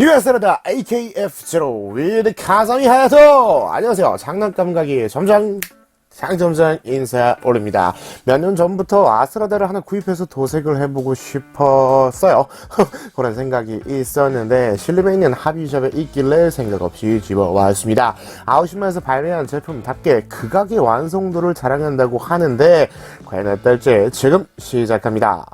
뉴에스라다 AKF0 with 가성이 하야토 안녕하세요. 장난감 가게 점장 장점장 인사 올립니다. 몇 년 전부터 아스라다를 하나 구입해서 도색을 해보고 싶었어요. 그런 생각이 있었는데 실림에 있는 합의샵에 있길래 생각 없이 집어왔습니다. 아웃시마에서 발매한 제품답게 극악의 완성도를 자랑한다고 하는데 과연 어떨지 지금 시작합니다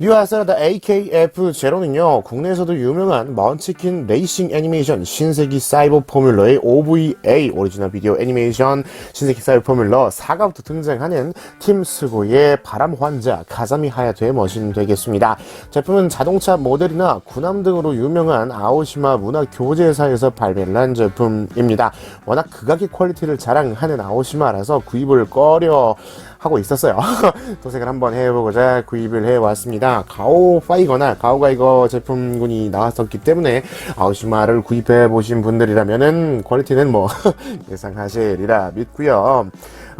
뉴아스라다 AKF0는요, 국내에서도 유명한 먼치킨 레이싱 애니메이션 신세기 사이버 포뮬러의 OVA 오리지널 비디오 애니메이션 신세기 사이버 포뮬러 4가부터 등장하는 팀 스고의 바람 환자 가자미 하야토의 머신 되겠습니다. 제품은 자동차 모델이나 군함 등으로 유명한 아오시마 문화 교재사에서 발매를 한 제품입니다. 워낙 극악의 퀄리티를 자랑하는 아오시마라서 구입을 꺼려 하고 있었어요. 도색을 한번 해보고자 구입을 해왔습니다. 가오 파이거나 가오가 이거 제품군이 나왔었기 때문에 아우시마를 구입해 보신 분들이라면은 퀄리티는 뭐 예상하시리라 믿고요.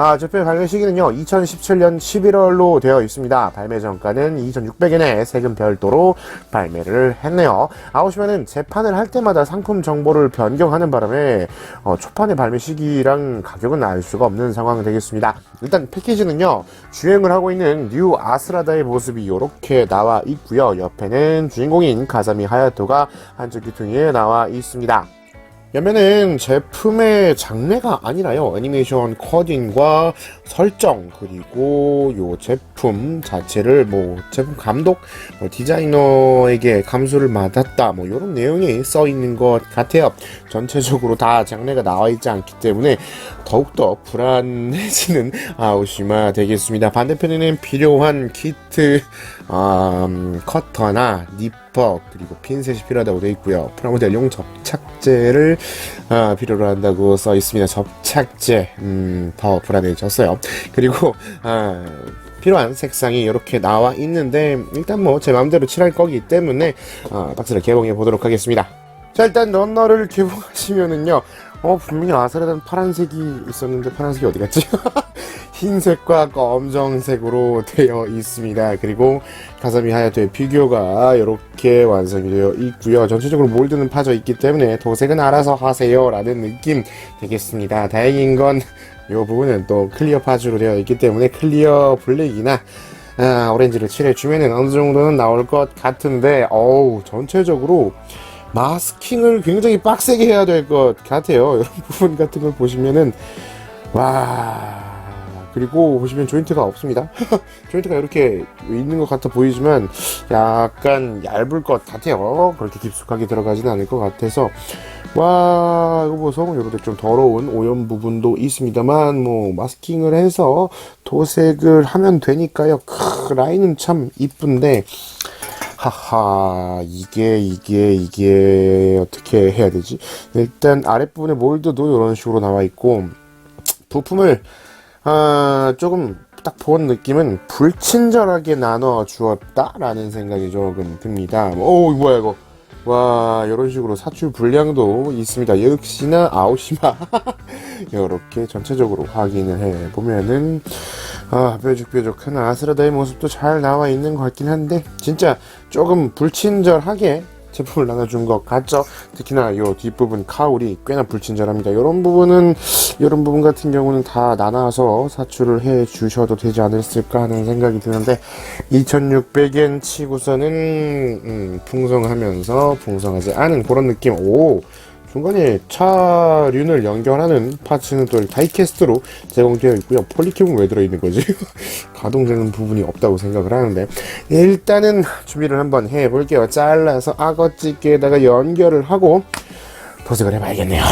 아, 제품 발매 시기는요, 2017년 11월로 되어 있습니다. 발매 전가는 2,600엔에 세금 별도로 발매를 했네요. 아우시마는 재판을 할 때마다 상품 정보를 변경하는 바람에 어, 초판의 발매 시기랑 가격은 알 수가 없는 상황이 되겠습니다. 일단 패키지는요, 주행을 하고 있는 뉴 아스라다의 모습이 이렇게 나와 있고요. 옆에는 주인공인 가자미 하야토가 한쪽 귀퉁이에 나와 있습니다. 옆면은 제품의 장르가 아니라요. 애니메이션 커딩과 설정 그리고 요 제품 자체를 뭐 제품 감독 뭐 디자이너에게 감수를 받았다 뭐 이런 내용이 써 있는 것 같아요. 전체적으로 다 장르가 나와 있지 않기 때문에 더욱더 불안해지는 아우시마 되겠습니다. 반대편에는 필요한 키트 음, 커터나 니퍼 그리고 핀셋이 필요하다고 되어 있고요. 프라모델용 접착제를 아, 필요로 한다고 써 있습니다. 접착제 음, 더 불안해졌어요. 그리고 아, 필요한 색상이 이렇게 나와 있는데 일단 뭐 제 마음대로 칠할 거기 때문에 아, 박스를 개봉해 보도록 하겠습니다. 자 일단 런너를 개봉하시면은요 어 분명히 아스라단 파란색이 있었는데 파란색이 어디 갔지? 흰색과 검정색으로 되어 있습니다. 그리고 가사미 하야토의 피규어가 이렇게 완성이 되어 있고요. 전체적으로 몰드는 파져 있기 때문에 도색은 알아서 하세요 라는 느낌 되겠습니다. 다행인 건 이 부분은 또 클리어 파주로 되어 있기 때문에 클리어 블랙이나 아, 오렌지를 칠해주면은 어느 정도는 나올 것 같은데 어우 전체적으로 마스킹을 굉장히 빡세게 해야 될 것 같아요. 이런 부분 같은 걸 보시면은 와 그리고 보시면 조인트가 없습니다. 조인트가 이렇게 있는 것 같아 보이지만 약간 얇을 것 같아요. 그렇게 깊숙하게 들어가지는 않을 것 같아서 와 이거 보성 이렇게 좀 더러운 오염 부분도 있습니다만 뭐 마스킹을 해서 도색을 하면 되니까요. 크 라인은 참 이쁜데 하하 이게 이게 이게 어떻게 해야 되지? 일단 아랫부분에 몰드도 이런 식으로 나와 있고 부품을 아 조금 딱 본 느낌은 불친절하게 나눠 주었다라는 생각이 조금 듭니다. 오 뭐야 이거 와 이런 식으로 사출 분량도 있습니다. 역시나 아오시마 이렇게 전체적으로 확인을 해 보면은 아 뾰족뾰족한 아스라다의 모습도 잘 나와 있는 것 같긴 한데 진짜 조금 불친절하게 제품을 나눠준 것 같죠. 특히나 이 뒷부분 카울이 꽤나 불친절합니다. 이런 부분은 이런 부분 같은 경우는 다 나눠서 사출을 해 주셔도 되지 않았을까 하는 생각이 드는데 2600엔 치고서는 음, 풍성하면서 풍성하지 않은 그런 느낌. 오 중간에 차륜을 연결하는 파츠는 또 다이캐스트로 제공되어 있고요. 폴리캡은 왜 들어있는 거지? 가동되는 부분이 없다고 생각을 하는데 일단은 준비를 한번 해볼게요. 잘라서 악어찌개에다가 연결을 하고 도색을 해봐야겠네요.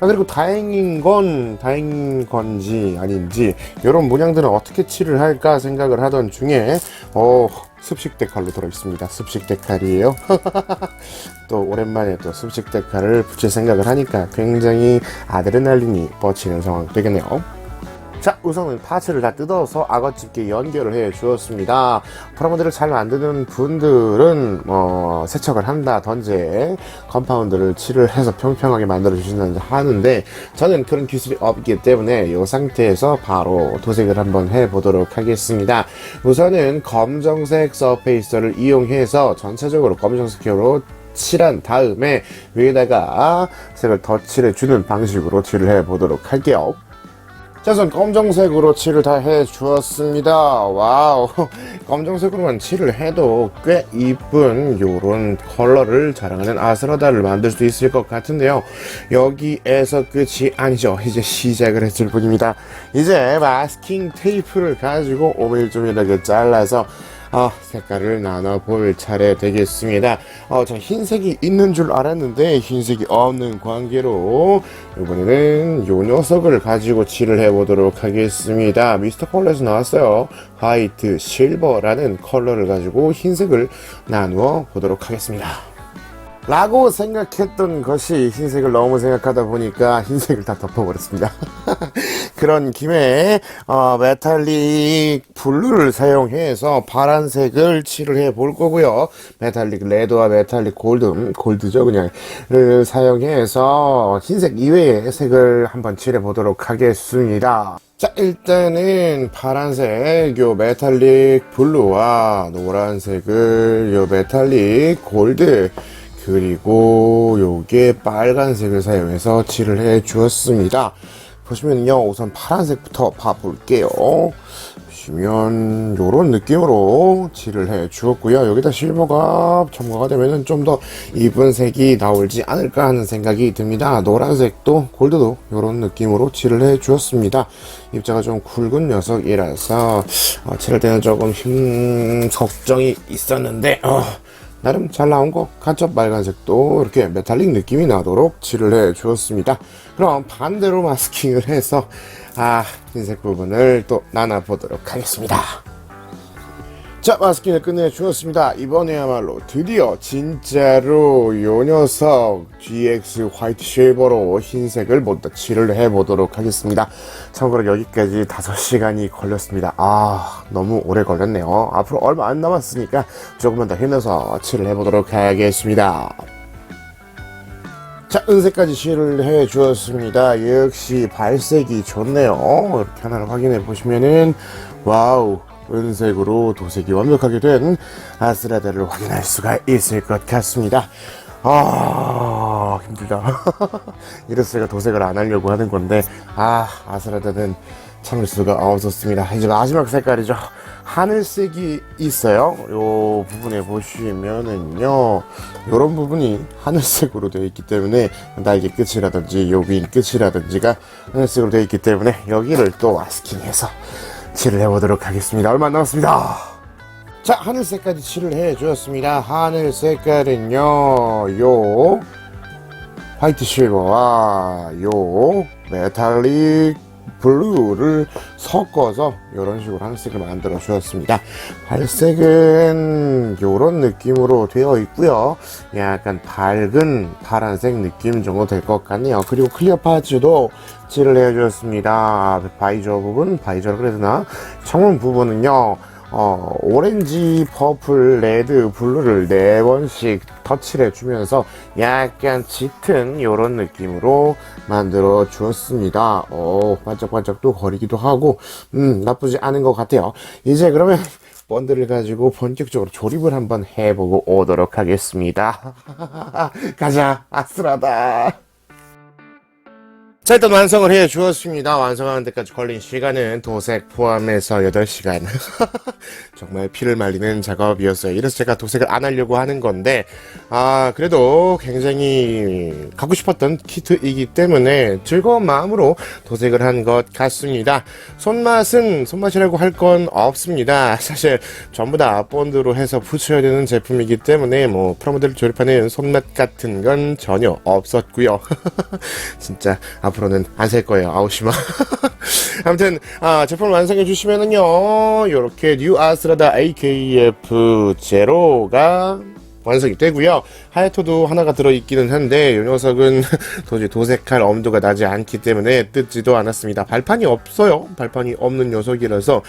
아, 그리고 다행인 건 다행인 건지 아닌지 이런 문양들은 어떻게 칠을 할까 생각을 하던 중에 어 습식 데칼로 들어있습니다. 습식 데칼이에요. 또 오랜만에 또 습식 데칼을 붙일 생각을 하니까 굉장히 아드레날린이 뻗치는 상황 되겠네요. 자, 우선은 파츠를 다 뜯어서 악어집게 연결을 해 주었습니다. 프라모델을 잘 만드는 분들은 뭐 세척을 한다든지 컴파운드를 칠을 해서 평평하게 만들어 주신다든지 하는데 저는 그런 기술이 없기 때문에 이 상태에서 바로 도색을 한번 해 보도록 하겠습니다. 우선은 검정색 서페이서를 이용해서 전체적으로 검정색으로 칠한 다음에 위에다가 색을 덧칠해 주는 방식으로 칠을 해 보도록 할게요. 자, 우선 검정색으로 칠을 다 해 주었습니다. 와우. 검정색으로만 칠을 해도 꽤 이쁜 요런 컬러를 자랑하는 아스라다를 만들 수 있을 것 같은데요. 여기에서 끝이 아니죠. 이제 시작을 했을 뿐입니다. 이제 마스킹 테이프를 가지고 오밀조밀하게 잘라서 아, 색깔을 나눠 볼 차례 되겠습니다. 어, 저 흰색이 있는 줄 알았는데 흰색이 없는 관계로 이번에는 요 녀석을 가지고 칠을 해보도록 하겠습니다. 미스터 컬러에서 나왔어요. 화이트, 실버라는 컬러를 가지고 흰색을 나누어 보도록 하겠습니다. 라고 생각했던 것이 흰색을 너무 생각하다 보니까 흰색을 다 덮어버렸습니다. 그런 김에 어, 메탈릭 블루를 사용해서 파란색을 칠을 해 볼 거고요. 메탈릭 레드와 메탈릭 골드, 골드죠 그냥 를 사용해서 흰색 이외의 색을 한번 칠해 보도록 하겠습니다. 자, 일단은 파란색 요 메탈릭 블루와 노란색을 요 메탈릭 골드 그리고 요게 빨간색을 사용해서 칠을 해 주었습니다. 보시면요, 우선 파란색부터 봐볼게요. 보시면 요런 느낌으로 칠을 해 주었고요. 여기다 실버가 첨가가 되면은 좀 더 이쁜 색이 나올지 않을까 하는 생각이 듭니다. 노란색도 골드도 요런 느낌으로 칠을 해 주었습니다. 입자가 좀 굵은 녀석이라서 어, 칠할 때는 조금 힘 걱정이 있었는데 어, 나름 잘 나온 것 같죠? 빨간색도 이렇게 메탈릭 느낌이 나도록 칠을 해 주었습니다. 그럼 반대로 마스킹을 해서 아 흰색 부분을 또 나눠 보도록 하겠습니다. 자 마스킹을 끝내 주었습니다. 이번에야말로 드디어 진짜로 요 녀석 GX 화이트 실버로 흰색을 먼저 칠을 해보도록 하겠습니다. 참고로 여기까지 5시간이 걸렸습니다. 아 너무 오래 걸렸네요. 앞으로 얼마 안 남았으니까 조금만 더 힘내서 칠을 해보도록 하겠습니다. 자, 은색까지 칠을 해 주었습니다. 역시 발색이 좋네요. 이렇게 하나를 확인해 보시면은, 와우, 은색으로 도색이 완벽하게 된 아스라다를 확인할 수가 있을 것 같습니다. 아, 힘들다. 이래서 제가 도색을 안 하려고 하는 건데, 아, 아스라다는 참을 수가 없었습니다. 이제 마지막 색깔이죠. 하늘색이 있어요. 요 부분에 보시면은요, 요런 부분이 하늘색으로 되어 있기 때문에 날개 끝이라든지 요윙 끝이라든지가 하늘색으로 되어 있기 때문에 여기를 또 마스킹해서 칠을 해보도록 하겠습니다. 얼마 안 남았습니다. 자, 하늘색까지 칠을 해주었습니다. 하늘 색깔은요, 요 화이트 실버와 요 메탈릭 블루를 섞어서 이런 식으로 하늘색을 만들어 주었습니다. 발색은 이런 느낌으로 되어 있고요. 약간 밝은 파란색 느낌 정도 될 것 같네요. 그리고 클리어 파츠도 칠을 해 주었습니다. 바이저 부분, 바이저를 그래야 되나? 창문 부분은요. 어, 오렌지, 퍼플, 레드, 블루를 네 번씩 터치를 해주면서 약간 짙은 이런 느낌으로 만들어 주었습니다. 오, 반짝반짝 또 거리기도 하고, 음, 나쁘지 않은 것 같아요. 이제 그러면 본드를 가지고 본격적으로 조립을 한번 해보고 오도록 하겠습니다. 가자, 아슬하다. 자, 일단 완성을 해 주었습니다. 완성하는 데까지 걸린 시간은 도색 포함해서 8시간. 정말 피를 말리는 작업이었어요. 이래서 제가 도색을 안 하려고 하는 건데, 아, 그래도 굉장히 갖고 싶었던 키트이기 때문에 즐거운 마음으로 도색을 한 것 같습니다. 손맛은 손맛이라고 할 건 없습니다. 사실 전부 다 본드로 해서 붙여야 되는 제품이기 때문에 뭐 프로모델 조립하는 손맛 같은 건 전혀 없었고요. 진짜 앞 으로는 안 살 거예요. 아우시마. 아무튼 아, 제품을 완성해 주시면은요. 요렇게 뉴 아스라다 AKF 제로가 완성이 되고요. 하야토도 하나가 들어있기는 한데 이 녀석은 도저히 도색할 엄두가 나지 않기 때문에 뜯지도 않았습니다. 발판이 없어요. 발판이 없는 녀석이라서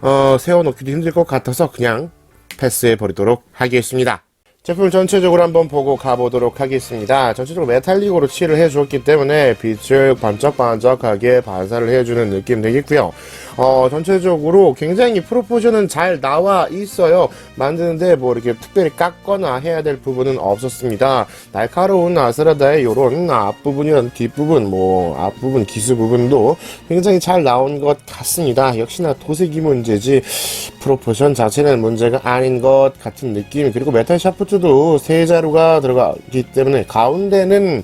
어, 세워놓기도 힘들 것 같아서 그냥 패스해 버리도록 하겠습니다. 제품 전체적으로 한번 보고 가보도록 하겠습니다. 전체적으로 메탈릭으로 칠을 해주었기 때문에 빛을 반짝반짝하게 반사를 해주는 느낌 되겠고요. 어, 전체적으로 굉장히 프로포션은 잘 나와 있어요. 만드는데 뭐 이렇게 특별히 깎거나 해야 될 부분은 없었습니다. 날카로운 아스라다의 요런 앞부분이나 뒷부분, 뭐 앞부분, 기스 부분도 굉장히 잘 나온 것 같습니다. 역시나 도색이 문제지 프로포션 자체는 문제가 아닌 것 같은 느낌. 그리고 메탈 샤프트 도 세 자루가 들어가기 때문에 가운데는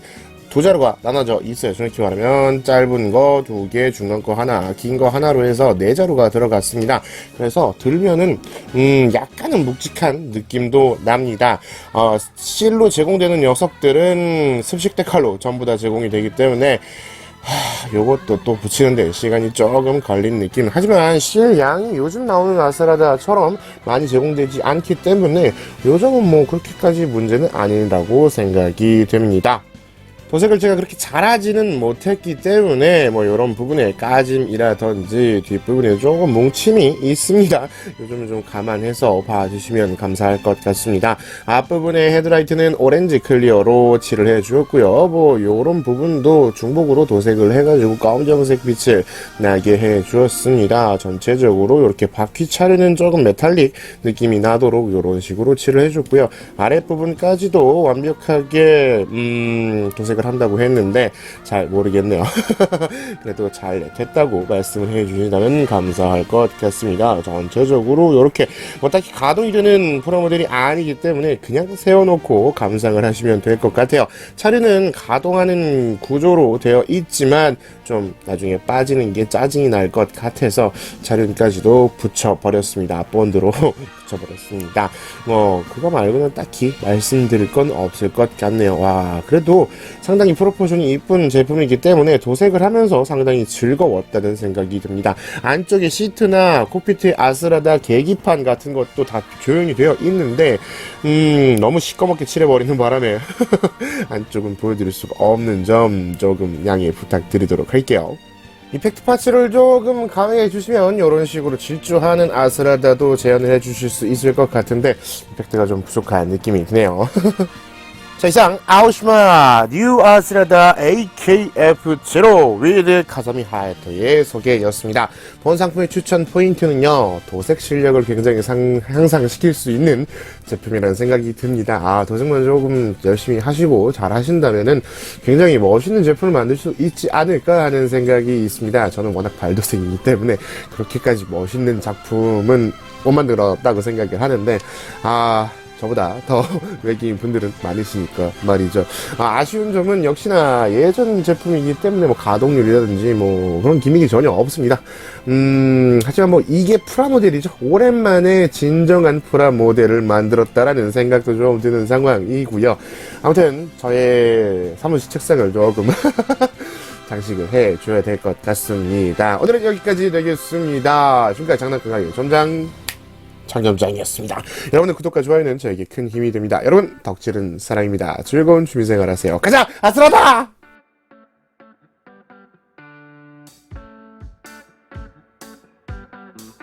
두 자루가 나눠져 있어요. 정확히 말하면 짧은 거 두 개, 중간 거 하나, 긴 거 하나로 해서 네 자루가 들어갔습니다. 그래서 들면은 음 약간은 묵직한 느낌도 납니다. 어, 실로 제공되는 녀석들은 습식 데칼로 전부 다 제공이 되기 때문에 하, 요것도 또 붙이는데 시간이 조금 걸린 느낌. 하지만 실 양이 요즘 나오는 아스라다처럼 많이 제공되지 않기 때문에 요즘은 뭐 그렇게까지 문제는 아니라고 생각이 됩니다. 도색을 제가 그렇게 잘하지는 못했기 때문에 뭐 이런 부분에 까짐이라든지 뒷부분에 조금 뭉침이 있습니다. 요즘은 좀 감안해서 봐주시면 감사할 것 같습니다. 앞부분에 헤드라이트는 오렌지 클리어로 칠을 해주었고요. 뭐 이런 부분도 중복으로 도색을 해가지고 검정색 빛을 나게 해주었습니다. 전체적으로 이렇게 바퀴 차르는 조금 메탈릭 느낌이 나도록 이런 식으로 칠을 해줬고요. 아랫부분까지도 완벽하게 음, 도색을 한다고 했는데 잘 모르겠네요. 그래도 잘 됐다고 말씀을 해주신다면 감사할 것 같습니다. 전체적으로 이렇게 뭐 딱히 가동이 되는 프로모델이 아니기 때문에 그냥 세워놓고 감상을 하시면 될 것 같아요. 차량은 가동하는 구조로 되어 있지만 좀 나중에 빠지는 게 짜증이 날 것 같아서 차륜까지도 붙여버렸습니다. 본드로 붙여버렸습니다. 뭐 그거 말고는 딱히 말씀드릴 건 없을 것 같네요. 와 그래도 상당히 프로포션이 이쁜 제품이기 때문에 도색을 하면서 상당히 즐거웠다는 생각이 듭니다. 안쪽에 시트나 콕피트 아스라다 계기판 같은 것도 다 조용히 되어 있는데 음 너무 시꺼멓게 칠해버리는 바람에 안쪽은 보여드릴 수가 없는 점 조금 양해 부탁드리도록 할게요. 이펙트 파츠를 조금 강화해 주시면 이런 식으로 질주하는 아스라다도 재현을 해 주실 수 있을 것 같은데 이펙트가 좀 부족한 느낌이 드네요. 자 이상 아우시마 뉴 아스라다 AKF0 위드 카자미 하야토의 소개였습니다. 본 상품의 추천 포인트는요 도색 실력을 굉장히 상, 향상시킬 수 있는 제품이라는 생각이 듭니다. 아 도색만 조금 열심히 하시고 잘 하신다면은 굉장히 멋있는 제품을 만들 수 있지 않을까 하는 생각이 있습니다. 저는 워낙 발도색이기 때문에 그렇게까지 멋있는 작품은 못 만들었다고 생각을 하는데 아 저보다 더 외계인 분들은 많으시니까 말이죠. 아, 쉬운 점은 역시나 예전 제품이기 때문에 뭐 가동률이라든지 뭐 그런 기믹이 전혀 없습니다. 음, 하지만 뭐 이게 프라모델이죠. 오랜만에 진정한 프라모델을 만들었다라는 생각도 좀 드는 상황이고요. 아무튼 저의 사무실 책상을 조금 장식을 해줘야 될 것 같습니다. 오늘은 여기까지 되겠습니다. 지금까지 장난감 가게 점장 청점장이었습니다. 여러분의 구독과 좋아요는 저에게 큰 힘이 됩니다. 여러분 덕질은 사랑입니다. 즐거운 취미생활 하세요. 가자! 아스라다!